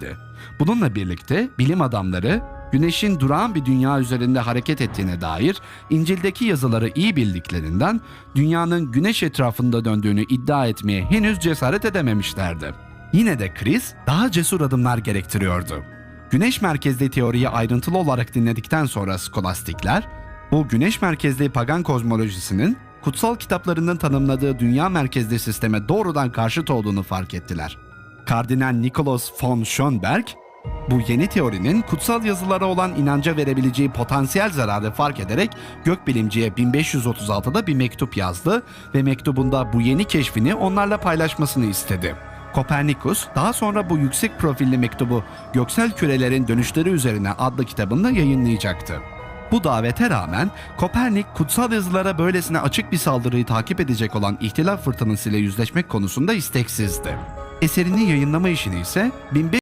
değildi. Bununla birlikte bilim adamları Güneşin durağan bir dünya üzerinde hareket ettiğine dair İncil'deki yazıları iyi bildiklerinden dünyanın güneş etrafında döndüğünü iddia etmeye henüz cesaret edememişlerdi. Yine de Chris daha cesur adımlar gerektiriyordu. Güneş merkezli teoriyi ayrıntılı olarak dinledikten sonra skolastikler, bu güneş merkezli pagan kozmolojisinin kutsal kitaplarının tanımladığı dünya merkezli sisteme doğrudan karşıt olduğunu fark ettiler. Kardinal Nikolaus von Schönberg, bu yeni teorinin kutsal yazılara olan inanca verebileceği potansiyel zararı fark ederek gökbilimciye 1536'da bir mektup yazdı ve mektubunda bu yeni keşfini onlarla paylaşmasını istedi. Kopernikus daha sonra bu yüksek profilli mektubu Göksel Kürelerin Dönüşleri Üzerine adlı kitabında yayınlayacaktı. Bu davete rağmen Kopernik kutsal yazılara böylesine açık bir saldırıyı takip edecek olan ihtilaf fırtınasıyla yüzleşmek konusunda isteksizdi. Eserini yayınlama işini ise 1500